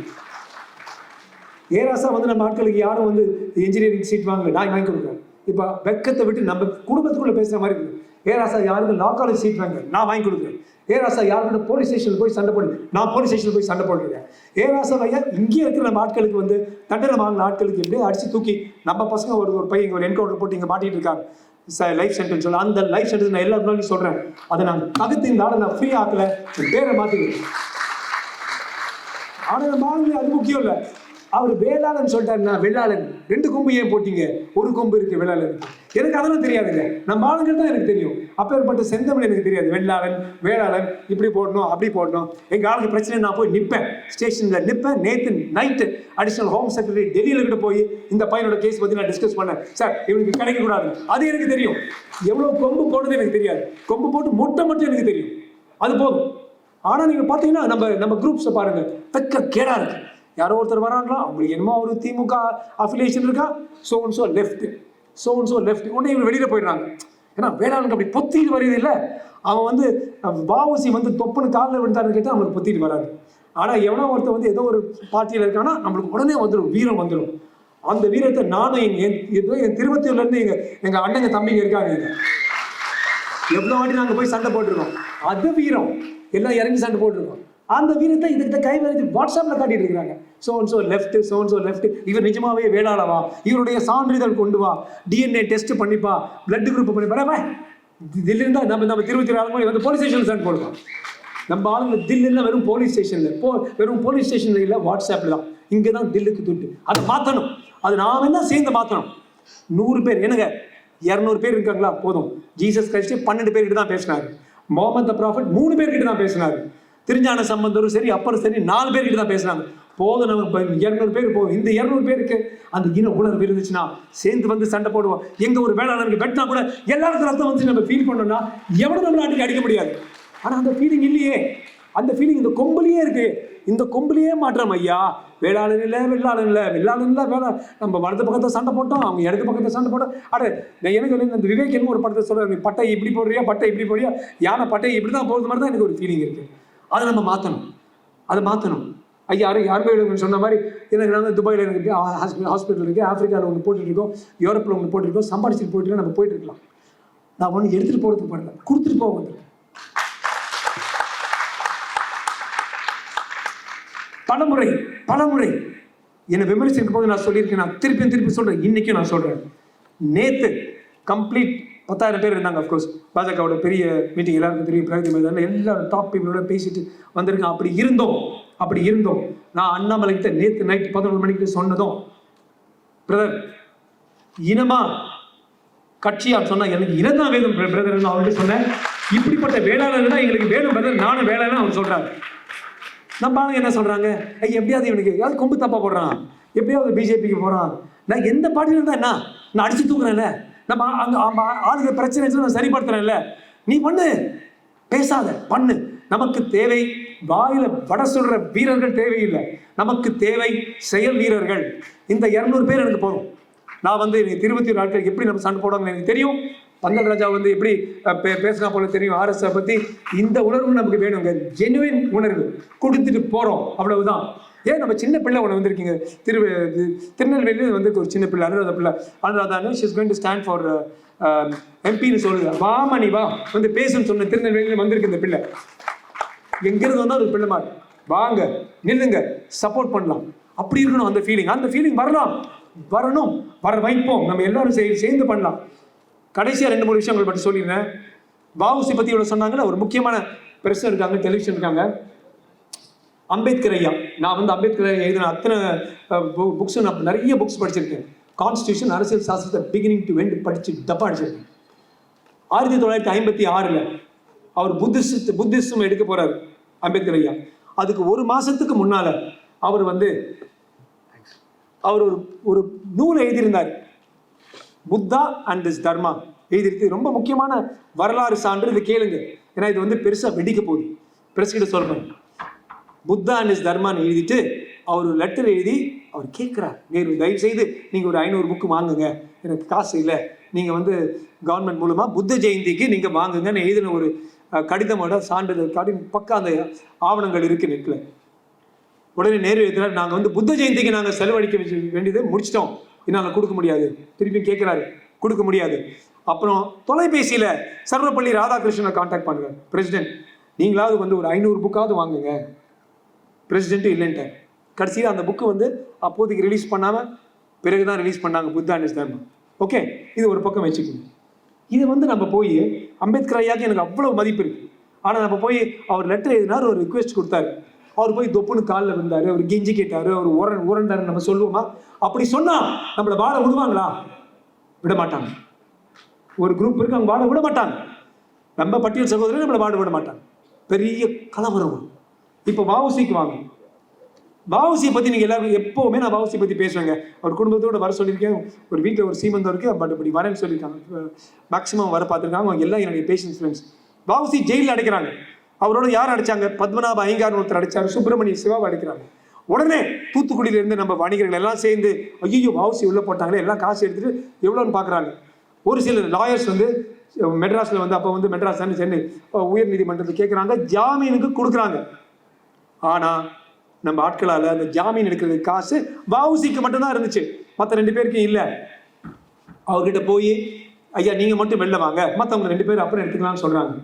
Speaker 1: ஏ ராசா வந்து நம்ம ஆட்களுக்கு யாரும் வந்து இன்ஜினியரிங் சீட் வாங்கல நான் வாங்கி கொடுக்குறேன் இப்போ வெக்கத்தை விட்டு நம்ம குடும்பத்துக்குள்ள பேசுற மாதிரி இருக்கு. ஏ ராசா யாருக்கும் லா காலேஜ் சீட் வாங்க நான் வாங்கி கொடுக்குறேன் ஏராசா யாருக்கிட்ட போலீஸ் ஸ்டேஷன் போய் சண்டை போடு. நான் போலீஸ் ஸ்டேஷன் போய் சண்டை போடுறேன். ஏராசா ஐயா இங்கே இருக்கிற நம்ம ஆட்களுக்கு வந்து தண்டனை வாங்கின ஆட்களுக்கு எப்படியே அடிச்சு தூக்கி நம்ம பசங்க ஒரு ஒரு பையன் ஒரு என்கவுண்டர் போட்டு இங்கே மாட்டிட்டு இருக்காங்க. லைஃப் சென்டென்ஸ் சொல்ல. அந்த லைஃப் சென்டென்ஸ் நான் எல்லா முன்னாடி சொல்கிறேன் அதை நான் தகுத்து இந்த ஆளை நான் ஃப்ரீ ஆக்கல. பேரை மாற்றிக்கிறேன் ஆனால் நம்ம அது முக்கியம் இல்லை. அவர் வேளாளன் சொல்லிட்டாரு நான் வெள்ளாளன் ரெண்டு கொம்பு ஏன் போட்டீங்க? ஒரு கொம்பு இருக்கு வேளாளன் எனக்கு அதெல்லாம் தெரியாதுங்க. நம்ம ஆளுங்க தான் எனக்கு தெரியும். அப்பேற்பட்ட செந்தமிழ் எனக்கு தெரியாது. வெள்ளாளன் வேளாளன் இப்படி போடணும் அப்படி போடணும். எங்க ஆளுக்கு பிரச்சனை நான் போய் நிற்பேன் ஸ்டேஷன்ல நிற்பேன் நேத்து நைட்டு அடிஷனல் ஹோம் செக்ரட்டரி டெல்லியில கிட்ட போய் இந்த பையனோட கேஸ் பத்தி நான் டிஸ்கஸ் பண்ணேன். சார் இவனுக்கு கிடைக்க கூடாது அது எனக்கு தெரியும். எவ்வளவு கொம்பு போடுறது எனக்கு தெரியாது. கொம்பு போட்டு முட்டை மட்டும் எனக்கு தெரியும். அது போதும். ஆனா நீங்க பாத்தீங்கன்னா நம்ம நம்ம குரூப்ஸை பாருங்க. தக்க கேடா இருக்கு. யாரோ ஒருத்தர் வராங்களா? அவங்களுக்கு என்னமோ ஒரு திமுக அஃபிலியேஷன் இருக்கா? So and so left so so left உடனே இவங்க வெளியில் போயிடுறாங்க. ஏன்னா வேளாண்மைக்கு அப்படி பொத்திட்டு வருது இல்லை. அவன் வந்து வாவுசி வந்து தொப்புன்னு காலில் விழுந்தாருன்னு கேட்டால் அவனுக்கு பொத்திட்டு வராது. ஆனால் எவனோ ஒருத்தர் வந்து ஏதோ ஒரு பார்ட்டியில் இருக்கானா நம்மளுக்கு உடனே வந்துடும் வீரம் வந்துடும் அந்த வீரத்தை நானும் என் என் ஏதோ என் திருவத்தூர்லேருந்து எங்கள் எங்கள் அண்ணங்க தம்பிங்க இருக்காங்க இங்க. எவ்வளோ வாட்டி நாங்கள் போய் சண்டை போட்டிருக்கோம். அது வீரம். எல்லாம் இறங்கி சண்டை போட்டிருக்கோம். அந்த வீரத்தை இதுகிட்ட கை வரைஞ்சி வாட்ஸ்அப்பில் காட்டிட்டு இருக்கிறாங்க. சோன் சோ லெஃப்ட் சோன் சோ லெஃப்ட் இவர் நிஜமாவே வேளாளவா? இவருடைய சான்றிதழ் கொண்டு வா. டிஎன்ஏ டெஸ்ட் பண்ணிப்பா. பிளட் குரூப் பண்ணிப்பா. தில்லிருந்தா நம்ம நம்ம திருப்பத்தி ஆளு மாதிரி வந்து போலீஸ் ஸ்டேஷன் சண்டை போடுவோம். நம்ம ஆளுங்க தில்லியில் வெறும் போலீஸ் ஸ்டேஷனில் போ வெறும் போலீஸ் ஸ்டேஷனில் இல்லை வாட்ஸ்அப்பில் தான். இங்கே தான் தில்லுக்கு துட்டு. அதை மாற்றணும் அது நாம என்ன சேர்ந்து மாற்றணும் நூறு பேர். என்னங்க? இரநூறு பேர் இருக்காங்களா? போதும். ஜீசஸ் கிரைஸ்ட் பன்னெண்டு பேர்கிட்ட தான் பேசினார். முகமது ப்ராஃபிட் மூணு பேர்கிட்ட தான் பேசினார். திருஞான சம்பந்தரும் சரி அப்பரும் சரி நாலு பேர்கிட்ட தான் பேசுகிறாங்க போதும் நம்ம இரநூறு பேர் போகும் இந்த இரநூறு பேருக்கு அந்த இன உணர்வு இருந்துச்சுன்னா சேர்ந்து வந்து சண்டை போடுவோம். எங்க ஒரு வேளாளருக்கு வெட்டினா கூட எல்லாருக்கும் ரத்தம் வந்து நம்ம ஃபீல் பண்ணோம்னா எவ்வளோ நம்ம நாட்டுக்கு அடிக்க முடியாது. ஆனா அந்த ஃபீலிங் இல்லையே. அந்த ஃபீலிங் இந்த கொம்புலயே இருக்கு. இந்த கொம்புலயே மாற்றம் ஐயா. வேளாளன் இல்லை வெள்ளாளன் இல்லை. வெள்ளாளன் இல்லை வேளா நம்ம வலது பக்கத்தை சண்டை போட்டோம் அவங்க இடது பக்கத்தை சண்டை போட்டோம். அட நான் எனக்கு வந்து இந்த விவேக் என்ன ஒரு படத்தை சொல்றாரு. பட்டை இப்படி போடுறியா பட்டை இப்படி போடுறியா? யானை பட்டை இப்படி தான் போகிறது மாதிரி தான் எனக்கு ஒரு ஃபீலிங் இருக்குது அதை நம்ம மாற்றணும் அதை மாற்றணும் ஐயா யாரும் யாருமே சொன்ன மாதிரி எனக்கு நாங்கள் துபாயில் எனக்கு ஹாஸ்பிட்டல் இருக்குது ஆஃப்ரிக்காவில் ஒன்று போட்டுட்டு யூரோப்பில் ஒன்று போட்டுருக்கோம் சம்பாதிச்சுட்டு போயிட்டு நம்ம போயிட்டு இருக்கலாம். நான் ஒன்று எடுத்துகிட்டு போகிறதுக்கு பண்ணல கொடுத்துட்டு போக வந்துருக்கேன் பலமுறை பலமுறை என்னை விமர்சிக்கும் போது நான் சொல்லியிருக்கேன் நான் திருப்பியும் திருப்பி சொல்கிறேன் இன்றைக்கும் நான் சொல்கிறேன் நேற்று கம்ப்ளீட் பத்தாயிரம் பேர் இருந்தாங்க அஃப்கோர்ஸ் பாஜகவோட பெரிய மீட்டிங் எல்லாருக்கும் பெரிய பிரகதி மைதானில் எல்லாரும் டாப் பீப்புளோட பேசிட்டு வந்திருக்கேன் அப்படி இருந்தோம் அப்படி இருந்தோம். நான் அண்ணாமலை கிட்ட நேத்து நைட் பதினொரு மணிக்கு சொன்னதும் பிரதர் இனமா கட்சியா சொன்னா எனக்கு இனம் தான் வேணும் பிரதர் நான் அவர்கிட்ட சொன்னேன். இப்படிப்பட்ட வேளாளர் தான் எங்களுக்கு வேணும் பிரதர் நானும் வேளாளர் அவர் சொல்றாரு. நம்ம பாருங்க என்ன சொல்றாங்க. ஐய் எப்படியாவது இவனுக்கு ஏதாவது கொம்பு தப்பா போடுறான். எப்படியாவது பிஜேபிக்கு போறான். நான் எந்த பார்ட்டியில இருந்தா என்ன? நான் அடிச்சு தூக்குறேன்ல நம்ம அங்கே அங்க ஆமா, பிரச்சனை இருந்துச்சுன்னா சரிப்படுத்துறேன்ல நீ பண்ணு. பேசாத. பண்ணு. நமக்கு தேவை வாயில வட சொல்ற வீரர்கள் தேவையில்லை. நமக்கு தேவை செயல் வீரர்கள். இந்த இருநூறு பேர் எனக்கு போதும். நான் வந்து எனக்கு ஒரு நாட்கள் எப்படி நம்ம சண்டை போடுவாங்கன்னு எனக்கு தெரியும். பந்தல் ராஜா வந்து எப்படி பே பேசினா போல தெரியும். ஆர்எஸ்ஐ பத்தி இந்த உணர்வு நமக்கு வேணுங்க. ஜெனுவின் உணர்வு. கொடுத்துட்டு போறோம். அவ்வளவுதான். ஏன் நம்ம சின்ன பிள்ளை ஒன்று வந்திருக்கீங்க? திரு இது திருநெல்வேலியில் வந்து ஒரு சின்ன பிள்ளை அனுராதா பிள்ளை. அனுராதானு she's going to stand for எம்பின்னு சொல்லுங்க. வாமா நீ வா வந்து பேசுன்னு சொன்ன திருநெல்வேலியில் வந்திருக்கு இந்த பிள்ளை. எங்கிருந்து வந்தால் ஒரு பிள்ளை மாதிரி. வாங்க நில்லுங்க சப்போர்ட் பண்ணலாம். அப்படி இருக்கணும் அந்த ஃபீலிங் அந்த ஃபீலிங் வரலாம். வரணும். வர வைப்போம். நம்ம எல்லாரும் சேர்ந்து பண்ணலாம். கடைசியாக ரெண்டு மூணு விஷயங்கள் மட்டும் சொல்லிடுறேன். வாவுசி பற்றி இவ்வளோ சொன்னாங்கன்னா ஒரு முக்கியமான பிரச்சனை இருக்காங்க டெலிவிஷன் இருக்காங்க. அம்பேத்கர் ஐயா. நான் வந்து அம்பேத்கர் எழுதின அத்தனை புக்ஸும் நான் நிறைய புக்ஸ் படிச்சிருக்கேன். கான்ஸ்டியூஷன் அரசியல் சாஸ்திரத்தை பிகினிங் டு வெண்ட் படிச்சு டப்பா அடிச்சிருக்கேன். ஆயிரத்தி தொள்ளாயிரத்தி ஐம்பத்தி ஆறில் அவர் புத்திஸ்ட் புத்திசம் எடுக்க போகிறார் அம்பேத்கர் ஐயா. அதுக்கு ஒரு மாசத்துக்கு முன்னால அவர் வந்து அவர் ஒரு ஒரு நூல் எழுதியிருந்தார். Buddha and this dharma. எழுதியிருக்கு. ரொம்ப முக்கியமான வரலாறு சான்று இது கேளுங்க. ஏன்னா இது வந்து பெருசாக வெடிக்க போகுது. பிரஸ் கிட்ட சொல்றேன். புத்தா அண்ட் இஸ் தர்மான்னு எழுதிட்டு அவர் ஒரு லெட்டர் எழுதி அவர் கேட்குறார் நேரு தயவு செய்து நீங்கள் ஒரு ஐநூறு புக்கு வாங்குங்க. எனக்கு காசு இல்லை. நீங்கள் வந்து கவர்மெண்ட் மூலமாக புத்த ஜெயந்திக்கு நீங்கள் வாங்குங்கன்னு எழுதின ஒரு கடிதமோட சான்றிதழ் காட்டி பக்கம் அந்த ஆவணங்கள் இருக்கு நெட்டில் உடனே நேரு எழுதினார் நாங்கள் வந்து புத்த ஜெயந்திக்கு நாங்கள் செலவழிக்க வேண்டியது வேண்டியதை முடிச்சிட்டோம். என்னால் கொடுக்க முடியாது. திருப்பி கேட்குறாரு கொடுக்க முடியாது. அப்புறம் தொலைபேசியில் சர்வப்பள்ளி ராதாகிருஷ்ணனை காண்டாக்ட் பண்ணுறாரு. பிரசிடென்ட் நீங்களாவது வந்து ஒரு ஐநூறு புக்காவது வாங்குங்க. பிரசிடென்ட்டும் இல்லைன்ட்டார். கடைசியில் அந்த புக்கு வந்து அப்போதைக்கு ரிலீஸ் பண்ணாமல் பிறகு தான் ரிலீஸ் பண்ணாங்க புத்தா அண்ட் தர்மம் ஓகே இது ஒரு பக்கம் வச்சுக்கோங்க. இது வந்து நம்ம போய் அம்பேத்கர் ஐயாக்கு எனக்கு அவ்வளோ மதிப்பு இருக்குது ஆனால் நம்ம போய் அவர் லெட்டர் எழுதினார் ஒரு ரிக்வெஸ்ட் கொடுத்தாரு. அவர் போய் தொப்புன்னு காலில் விழுந்தார் அவர் கெஞ்சி கேட்டார் அவர் உரன் உரண்டாரு நம்ம சொல்லுவோமா? அப்படி சொன்னால் நம்மளை வாழ விடுவாங்களா? விட மாட்டாங்க. ஒரு குரூப் இருக்கு அவங்க வாழ விட மாட்டாங்க. நம்ம பட்டியல் சகோதரர் நம்மளை வாழ விட மாட்டாங்க. பெரிய கலவரம். இப்போ வாவுசிக்கு வாங்க. வாவுசியை பற்றி நீங்கள் எல்லாரும் எப்போவுமே நான் வாவுசி பற்றி பேசுவேங்க. அவர் குடும்பத்தோட வர சொல்லியிருக்கேன். ஒரு வீட்டில் ஒரு சீமந்தம் இருக்குது பட் இப்படி வரேன்னு சொல்லியிருக்காங்க. மேக்ஸிமம் வர பார்த்துருக்காங்க. அவங்க எல்லாம் என்னுடைய பேஷன்ஸ் ஃப்ரெண்ட்ஸ் வாவுசி ஜெயிலில் அடைக்கிறாங்க. அவரோட யார் அடைச்சாங்க? பத்மநாப ஐயங்கார் ஒருத்தர் அடைச்சார். சுப்பிரமணிய சிவாவை அடிக்கிறாங்க. உடனே தூத்துக்குடியிலேருந்து நம்ம வணிகர்கள் எல்லாம் சேர்ந்து ஐயோ வாவுசி உள்ளே போட்டாங்களே எல்லாம் காசு எடுத்துட்டு எவ்வளோன்னு பார்க்குறாங்க ஒரு சில லாயர்ஸ் வந்து மெட்ராஸில் வந்து அப்போ வந்து மெட்ராஸ் சென்னை உயர் நீதிமன்றத்தில் கேட்குறாங்க ஜாமீனுக்கு கொடுக்குறாங்க. ஆனால் நம்ம ஆட்களால் அந்த ஜாமீன் எடுக்கிறதுக்கு காசு வவுசிக்கு மட்டும்தான் இருந்துச்சு. மற்ற ரெண்டு பேருக்கும் இல்லை. அவர்கிட்ட போய் ஐயா நீங்கள் மட்டும் வெளில வாங்க. மற்றவங்க ரெண்டு பேரும் அப்புறம் எடுத்துக்கலாம்னு சொல்கிறாங்க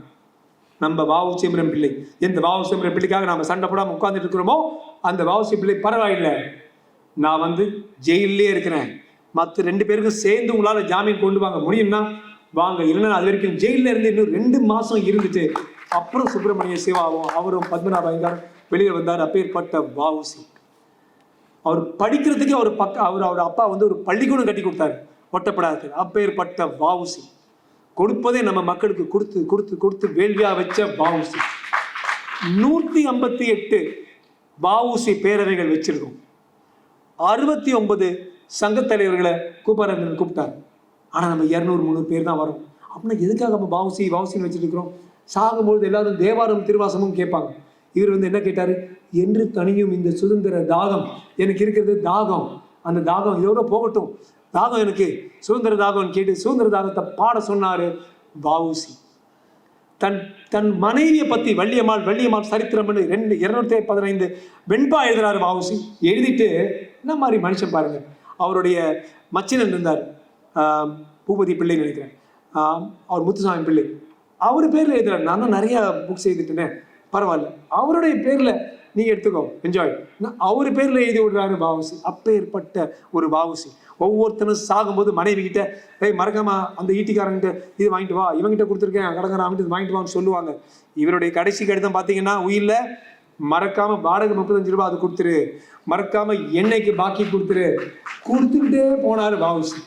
Speaker 1: நம்ம வாவு சிம்ரன் பிள்ளை. எந்த வாவு சிம்ரன் பிள்ளைக்காக நம்ம சண்டை போடாமல் உட்காந்துட்டு இருக்கிறோமோ அந்த வாவு பிள்ளை பரவாயில்லை. நான் வந்து ஜெயிலே இருக்கிறேன். மற்ற ரெண்டு பேருக்கும் சேர்ந்து உங்களால் ஜாமீன் கொண்டு வாங்க முடியும்னா வாங்க. இல்லைன்னா அது வரைக்கும் ஜெயிலில் இருந்து இன்னும் ரெண்டு மாதம் இருந்துட்டு அப்புறம் சுப்பிரமணிய சிவாவும் அவரும் பத்மநாப வெளியே வந்தார். அப்பேற்பட்ட வாவுசி அவர் படிக்கிறதுக்கே அவர் பக்க அவர் அவர் அப்பா வந்து ஒரு பள்ளிக்கூடம் கட்டி கொடுத்தாரு. ஒட்டப்படாது அப்பேற்பட்ட வாவுசி கொடுப்பதே நம்ம மக்களுக்கு கொடுத்து கொடுத்து கொடுத்து வேள்வியாக வச்ச வாவுசி நூற்றி ஐம்பத்தி எட்டு வாவுசி பேரவைகள் வச்சிருக்கோம். அறுபத்தி ஒன்பது சங்கத் தலைவர்களை கூப்பாரங்கன்னு கூப்பிட்டார். ஆனால் நம்ம இரநூறு முந்நூறு பேர் தான் வரும். அப்படின்னா எதுக்காக நம்ம பாவுசி வாவுசின்னு வச்சுருக்கிறோம்? இருக்கிறோம் சாகும்பொழுது எல்லாரும் தேவாரம் திருவாசமும் கேட்பாங்க. இவர் வந்து என்ன கேட்டார்? என்று தனியும் இந்த சுதந்திர தாகம். எனக்கு இருக்கிறது தாகம். அந்த தாகம் இதோட போகட்டும். தாகம் எனக்கு சுதந்திர தாகம் கேட்டு சுதந்திர தாகத்தை பாட சொன்னார் வாவுசி தன் தன் மனைவியை பற்றி வள்ளியம்மாள் வள்ளியம்மாள் சரித்திரம்னு ரெண்டு இருநூத்தி பதினைந்து வெண்பா எழுதுறாரு வாவுசி எழுதிட்டு என்ன மாதிரி மனுஷன் பாருங்க. அவருடைய மச்சினன் இருந்தார். பூபதி பிள்ளை நினைக்கிறேன். அவர் முத்துசாமி பிள்ளை. அவர் பேரில் எழுதுறாரு. நான் தான் நிறைய புக்ஸ் எழுதிட்டேனே பரவாயில்ல. அவருடைய பேரில் நீங்க எடுத்துக்கோ. என்ஜாய் அவர் பேர்ல எழுதி விடுறாரு வாவுசி அப்பேற்பட்ட ஒரு பாவுசி ஒவ்வொருத்தனும் சாகும்போது மனைவி கிட்ட ஏய் மறக்காம அந்த ஈட்டிக்காரங்கிட்ட இது வாங்கிட்டு வா. இவங்கிட்ட கொடுத்துருக்கேன். கடற்கரை அவன்கிட்ட வாங்கிட்டு வான்னு சொல்லுவாங்க. இவருடைய கடைசி கடிதம் பார்த்தீங்கன்னா உயிரில் மறக்காம வாடகை முப்பத்தஞ்சு ரூபாய் அது கொடுத்துரு. மறக்காம எண்ணெய்க்கு பாக்கி கொடுத்துரு. கொடுத்துக்கிட்டே போனாரு வாவுசி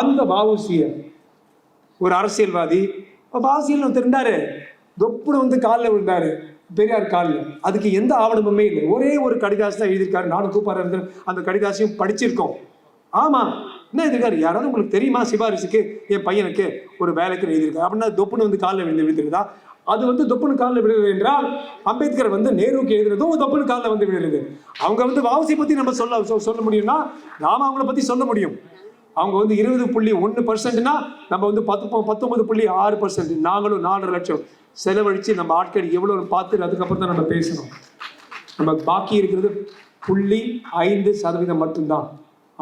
Speaker 1: அந்த வாவுசியை ஒரு அரசியல்வாதி வாசியல் திருண்டாரு தொப்புன்னு வந்து காலில் விழுந்தாரு. பெரியார் காலில் அதுக்கு எந்த ஆவணமுமே இல்லை. ஒரே ஒரு கடிதாசு தான் எழுதியிருக்காரு. நானும் கூப்பாரு இருந்த அந்த கடிதாசையும் படிச்சிருக்கோம். ஆமாம் என்ன எழுதியிருக்காரு? யாராவது உங்களுக்கு தெரியுமா? சிபாரிசுக்கு என் பையனுக்கு ஒரு வேலைக்கு எழுதியிருக்காரு. அப்படின்னா தொப்புன்னு வந்து காலில் விழுந்து விழுந்துருதா? அது வந்து தொப்புன்னு காலில் விழுது என்றால் அம்பேத்கர் வந்து நேருவுக்கு எழுதுறதும் தொப்புன்னு காலில் வந்து விழுகிறது அவங்க வந்து வாவசி பற்றி நம்ம சொல்ல சொல்ல முடியும்னா நாம அவங்கள பற்றி சொல்ல முடியும். அவங்க வந்து இருபது புள்ளி ஒன்று பர்சன்ட்னா நம்ம வந்து பத்து ப- பத்தொன்பது புள்ளி ஆறு பர்சன்ட் நாங்களும் நாலரை லட்சம். செலவழித்து நம்ம ஆட்கள் எவ்வளோ பார்த்து அதுக்கப்புறம் தான் நம்ம பேசணும். நம்ம பாக்கி இருக்கிறது புள்ளி ஐந்து சதவீதம் மட்டும்தான்.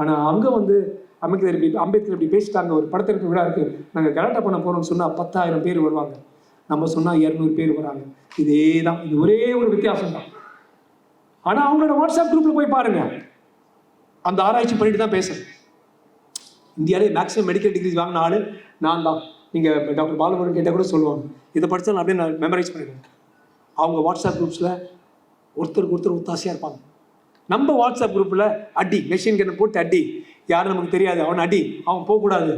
Speaker 1: ஆனால் அங்கே வந்து அம்பேத்கர் இப்படி அம்பேத்கர் இப்படி பேசிட்டாங்க. ஒரு படத்திற்கு விழா இருக்குது நாங்கள் கலாட்டா பண்ண போகிறோம்னு சொன்னால் பத்தாயிரம் பேர் வருவாங்க. நம்ம சொன்னால் இரநூறு பேர் வராங்க. இதே தான். இது ஒரே ஒரு வித்தியாசம் தான் ஆனால் அவங்களோட வாட்ஸ்அப் குரூப்பில் போய் பாருங்க. அந்த ஆராய்ச்சி பண்ணிட்டு தான் பேசுகிறேன் இந்தியாவிலே மேக்ஸிமம் மெடிக்கல் டிகிரி வாங்கின நான் தான். நீங்கள் டாக்டர் பாலமுருகன் கேட்டால் கூட சொல்லுவாங்க. இதை படித்தா நான் அப்படியே நான் மெமரைஸ் பண்ணிடுவேன். அவங்க வாட்ஸ்அப் குரூப்ஸில் ஒருத்தருக்கு ஒருத்தர் ஒத்தாசையாக இருப்பாங்க. நம்ம வாட்ஸ்அப் குரூப்பில் அடி மெஷின் கண்ணை போட்டு அடி. யாரும் நமக்கு தெரியாது அவன் அடி அவன் போகக்கூடாது.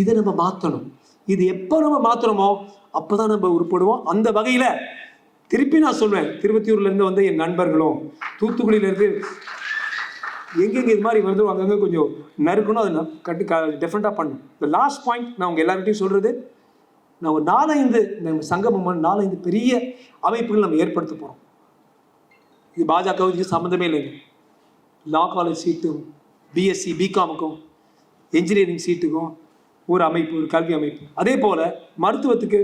Speaker 1: இதை நம்ம மாற்றணும் இது எப்போ நம்ம மாற்றுறோமோ அப்போ தான் நம்ம உருப்படுவோம். அந்த வகையில் திருப்பி நான் சொல்வேன் திருவத்தியூர்லேருந்து வந்த என் நண்பர்களும் தூத்துக்குடியிலேருந்து எங்கெங்க இது மாதிரி வருதோ அங்கங்கே கொஞ்சம் நறுக்கணும் அதை கட்டு டிஃப்ரெண்ட்டாக பண்ணணும். இந்த லாஸ்ட் பாயிண்ட் நான் உங்கள் எல்லார்கிட்டையும் சொல்கிறது நான் ஒரு நாலஞ்சு நம்ம சங்கமம் நாலஞ்சு பெரிய அமைப்புகள் நம்ம ஏற்படுத்த போகிறோம் இது பாஜகவுக்கு சம்மந்தமே இல்லைங்க. லா காலேஜ் சீட்டும் பிஎஸ்சி பிகாமுக்கும் என்ஜினியரிங் சீட்டுக்கும் ஒரு அமைப்பு ஒரு கல்வி அமைப்பு. அதே போல் மருத்துவத்துக்கு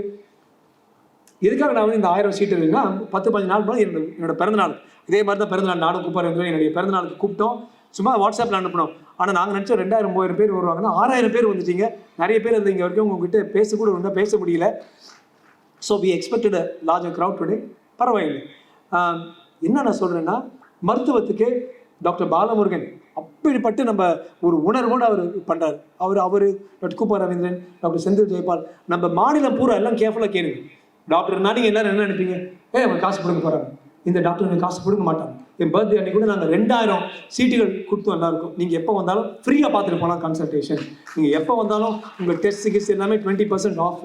Speaker 1: எதுக்காக நான் வந்து இந்த ஆயிரம் சீட்டு இருக்குன்னா பத்து பதினஞ்சு நாள் என்னோட என்னோட பிறந்தநாள். இதே மாதிரி தான் பிறந்தநாள் நானும் கூப்பிட்றேன் என்னுடைய பிறந்தநாளுக்கு கூப்பிட்டோம். சும்மா வாட்ஸ்அப்பில் அனுப்பினோம். ஆனால் நாங்கள் நினச்சோம் ரெண்டாயிரம் மூவாயிரம் பேர் வருவாங்கன்னா ஆறாயிரம் பேர் வந்துட்டீங்க. நிறைய பேர் வந்து இங்கே வரைக்கும் உங்ககிட்ட பேச கூட இருந்தால் பேச முடியல. So we expected larger crowd today பரவாயில்லை. என்ன நான் சொல்கிறேன்னா மருத்துவத்துக்கு டாக்டர் பாலமுருகன் அப்படிப்பட்டு நம்ம ஒரு உணர்வோடு அவர் பண்ணுறாரு அவர் அவர் டாக்டர் கூப்பா ரவீந்திரன் டாக்டர் செந்தில் ஜெயபால் நம்ம மாநிலம் பூரா எல்லாம் கேர்ஃபுல்லாக கேளுங்க. டாக்டர்னா நீங்கள் எல்லாரும் என்ன நினைப்பீங்க? ஏ அவங்க காசு கொடுக்க போகிறாங்க இந்த டாக்டர் எனக்கு காசு கொடுக்க மாட்டாங்க. என் பர்த்டே அன்னைக்கு கூட நாங்கள் ரெண்டாயிரம் சீட்டுகள் கொடுத்தோம் எல்லாருக்கும். நீங்கள் எப்போ வந்தாலும் ஃப்ரீயாக பார்த்துட்டு போகலாம் கன்சல்டேஷன் நீங்கள் எப்போ வந்தாலும் உங்கள் டெஸ்ட் சிகிச்சை எல்லாமே டுவெண்ட்டி பர்சன்ட் ஆஃப்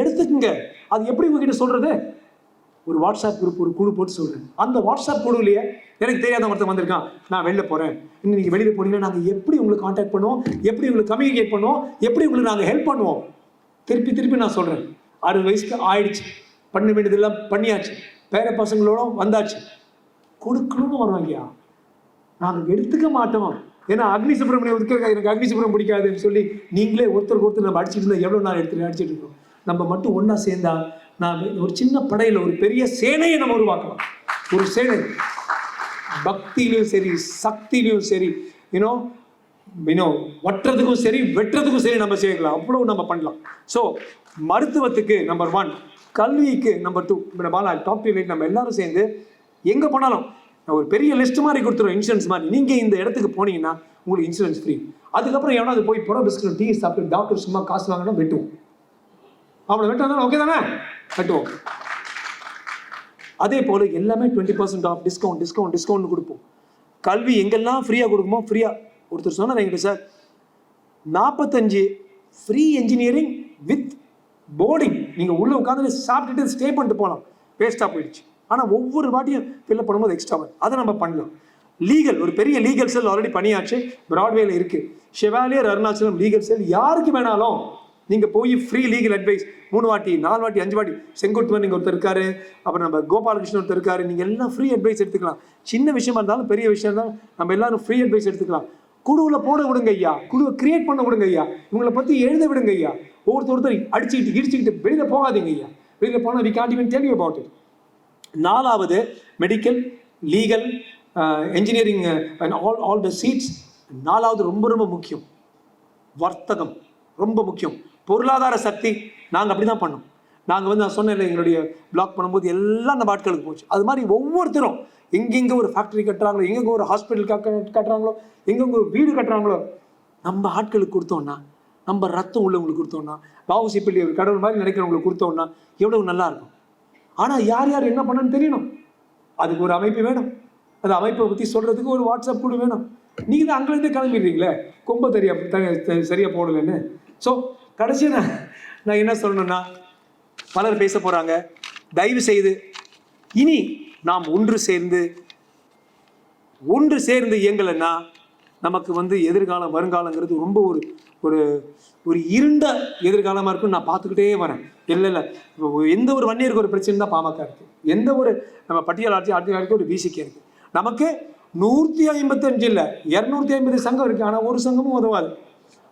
Speaker 1: எடுத்துக்கங்க. அது எப்படி உங்ககிட்ட சொல்கிறது ஒரு வாட்ஸ்அப் குரூப் ஒரு குழு போட்டு சொல்கிறேன் அந்த வாட்ஸ்அப் குழுவிலேயே எனக்கு தெரியாத ஒருத்தன் வந்திருக்கான். நான் வெளில போகிறேன் இன்னும் நீங்கள் வெளியில் போனீங்கன்னா நாங்கள் எப்படி உங்களுக்கு காண்டாக்ட் பண்ணுவோம்? எப்படி உங்களுக்கு கம்யூனிகேட் பண்ணுவோம்? எப்படி உங்களுக்கு நாங்கள் ஹெல்ப் பண்ணுவோம்? திருப்பி திருப்பி நான் சொல்கிறேன் அறுபது வயசுக்கு ஆயிடுச்சு. பண்ண வேண்டியதெல்லாம் பண்ணியாச்சு. பேர பசங்களோட வந்தாச்சு. கொடுக்கணும்னு வரும் ஐயா நாங்கள் எடுத்துக்க மாட்டோம். ஏன்னா அக்னி சுப்பிரமணியம் ஒதுக்க எனக்கு அக்னி சுப்பிரமணியம் பிடிக்காதுன்னு சொல்லி நீங்களே ஒருத்தருக்கு ஒருத்தர் நம்ம அடிச்சிட்டு இருந்தா எவ்வளோ நாள் எடுத்து அடிச்சுட்டு இருக்கோம்? நம்ம மட்டும் ஒன்றா சேர்ந்தா நான் ஒரு சின்ன படையில் ஒரு பெரிய சேனையை நம்ம உருவாக்கலாம். ஒரு சேனை. பக்தியிலையும் சரி சக்தியிலையும் சரி யூனோ யூனோ வட்டுறதுக்கும் சரி வெட்டுறதுக்கும் சரி நம்ம செய்யலாம் அவ்வளோ நம்ம பண்ணலாம். ஸோ மருத்துவத்துக்கு நம்பர் ஒன் கல்விக்கு நம்பர் டூ பாலா டாப் டு நம்ம எல்லாரும் சேர்ந்து எங்கே போனாலும் நான் ஒரு பெரிய லிஸ்ட் மாதிரி கொடுத்துருவோம் இன்சூரன்ஸ் மாதிரி. நீங்கள் இந்த இடத்துக்கு போனீங்கன்னா உங்களுக்கு இன்சூரன்ஸ் ஃப்ரீ அதுக்கப்புறம் எவனாவது போய் புற பிஸ்கட் டீ சாப்பிட்டு டாக்டர் சும்மா காசு வாங்கினா வெட்டுவோம். அவனை வெட்டாதான் ஓகே தானே? வெட்டுவோம். அதே போல் எல்லாமே twenty percent off discount discount discount கொடுப்போம். கல்வி எங்கெல்லாம் ஃப்ரீயாக கொடுக்குமோ ஃப்ரீயாக ஒருத்தர் சொன்னார் என்கிட்ட சார் நாற்பத்தஞ்சு ஃப்ரீ என்ஜினியரிங் வித் போர்டிங் நீங்கள் உள்ளே உட்காந்து சாப்பிட்டுட்டு ஸ்டே பண்ணிட்டு போகலாம் வேஸ்ட்டாக போயிடுச்சு. ஆனால் ஒவ்வொரு வாட்டியும் ஃபில்அப் பண்ணும்போது எக்ஸ்ட்ரா வரும் அதை நம்ம பண்ணலாம். லீகல் ஒரு பெரிய லீகல் செல் ஆல்ரெடி பணியாச்சு. பிராட்வேல இருக்குது ஷெவாலியர் அருணாச்சலம் லீகல் செல் யாருக்கு வேணாலும் நீங்கள் போய் ஃப்ரீ லீகல் அட்வைஸ் மூணு வாட்டி நாலு வாட்டி அஞ்சு வாட்டி செங்கோட்டுவன் நீங்கள் ஒருத்தர் இருக்காரு அப்புறம் நம்ம கோபாலகிருஷ்ணன் ஒருத்தர் இருக்காரு நீங்கள் எல்லாம் ஃப்ரீ அட்வைஸ் எடுத்துக்கலாம். சின்ன விஷயமா இருந்தாலும் பெரிய விஷயம் இருந்தாலும் நம்ம எல்லாரும் ஃப்ரீ அட்வைஸ் எடுத்துக்கலாம். குழுவில் போட விடுங்க ஐயா. குழுவை கிரியேட் பண்ண விடுங்க ஐயா. இவங்களை பற்றி எழுத விடுங்க ஐயா. ஒவ்வொருத்தர் ஒருத்தர் அடிச்சுக்கிட்டு இடிச்சுக்கிட்டு வெளியில் போகாதீங்க ஐயா. வெளியில் போனால் we can't even tell you about it நாலாவது medical legal engineering all all the seats நாலாவது ரொம்ப ரொம்ப முக்கியம். வர்த்தகம் ரொம்ப முக்கியம். பொருளாதார சக்தி நாங்கள் அப்படி தான் பண்ணோம். நாங்கள் வந்து நான் சொன்னேன் எங்களுடைய பிளாக் பண்ணும்போது எல்லாம் நம்ம ஆட்களுக்கு போச்சு. அது மாதிரி ஒவ்வொருத்தரும் எங்கெங்கே ஒரு ஃபேக்ட்ரி கட்டுறாங்களோ எங்கெங்க ஒரு ஹாஸ்பிட்டல் கட்டுறாங்களோ எங்கெங்க ஒரு வீடு கட்டுறாங்களோ நம்ம ஆட்களுக்கு கொடுத்தோம்னா நம்ம ரத்தம் உள்ளவங்களுக்கு கொடுத்தோம்னா பாவுசி பிள்ளை ஒரு கடவுள் மாதிரி நினைக்கிறவங்களுக்கு கொடுத்தோம்னா எவ்வளவு நல்லா இருக்கும். ஆனால் யார் யார் என்ன பண்ணணும்னு தெரியணும். அதுக்கு ஒரு அமைப்பு வேணும். அந்த அமைப்பை பற்றி சொல்கிறதுக்கு ஒரு வாட்ஸ்அப் கூட வேணும். நீங்கள் தான் அங்கேருந்தே கிளம்பிடுறீங்களே? கொம்ப தெரியா த- த- போடலைன்னு. ஸோ கடைசியாக நான் நான் என்ன சொல்லணும்னா பலர் பேச போகிறாங்க தயவு செய்து இனி நாம் ஒன்று சேர்ந்து ஒன்று சேர்ந்து இயங்கலைன்னா நமக்கு வந்து எதிர்காலம் வருங்காலங்கிறது ரொம்ப ஒரு ஒரு ஒரு இருண்ட எதிர்காலமாக இருக்குன்னு நான் பார்த்துக்கிட்டே வரேன். இல்லை இல்லை. இப்போ எந்த ஒரு வன்னியருக்கு ஒரு பிரச்சனை தான் பாமக இருக்குது எந்த ஒரு நம்ம பட்டியல் ஆட்சி ஆட்சியாளருக்கு ஒரு பிசிக்கு இருக்குது நமக்கு நூற்றி ஐம்பத்தஞ்சு இல்லை இரநூத்தி ஐம்பது சங்கம் இருக்குது ஆனால் ஒரு சங்கமும் உதவாது.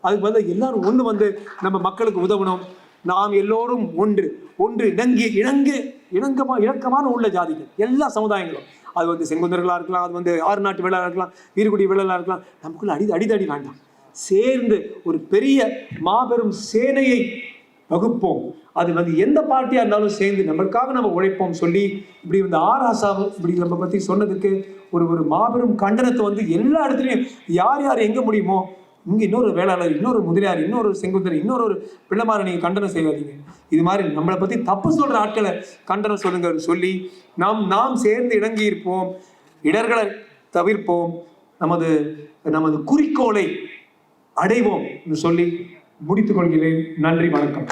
Speaker 1: அதுக்கு வந்து எல்லாரும் ஒன்று வந்து நம்ம மக்களுக்கு உதவணும். நாம் எல்லோரும் ஒன்று. ஒன்று இணங்கி இணங்கு இணங்கமா இணக்கமான உள்ள ஜாதிகள். எல்லா சமுதாயங்களும். அது வந்து செங்குந்தர்களாக இருக்கலாம் அது வந்து ஆறு நாட்டு வேளாக இருக்கலாம் வீரகுடி வேளாக இருக்கலாம். நமக்குள்ள அடி அடிதடி வேண்டாம். சேர்ந்து ஒரு பெரிய மாபெரும் சேனையை வகுப்போம். அது வந்து எந்த பார்ட்டியாக இருந்தாலும் சேர்ந்து நம்மளுக்காக நம்ம உழைப்போம் சொல்லி இப்படி இந்த ஆர் ஆசா இப்படி நம்ம பற்றி சொன்னதுக்கு ஒரு ஒரு மாபெரும் கண்டனத்தை வந்து எல்லா இடத்துலையும் யார் யார் எங்கே முடியுமோ இங்கே இன்னொரு வேளாளர் இன்னொரு முதலியார் இன்னொரு செங்குந்தர் இன்னொரு ஒரு பிள்ளைமாரை நீங்கள் கண்டனம் செய்யாதீங்க. இது மாதிரி நம்மளை பற்றி தப்பு சொல்கிற ஆட்களை கண்டனம் சொல்லுங்க சொல்லி நாம் நாம் சேர்ந்து இணங்கி இருப்போம். இடர்களை தவிர்ப்போம். நமது நமது குறிக்கோளை அடைவோம். என்று சொல்லி முடித்துக் கொள்கிறேன். நன்றி வணக்கம்.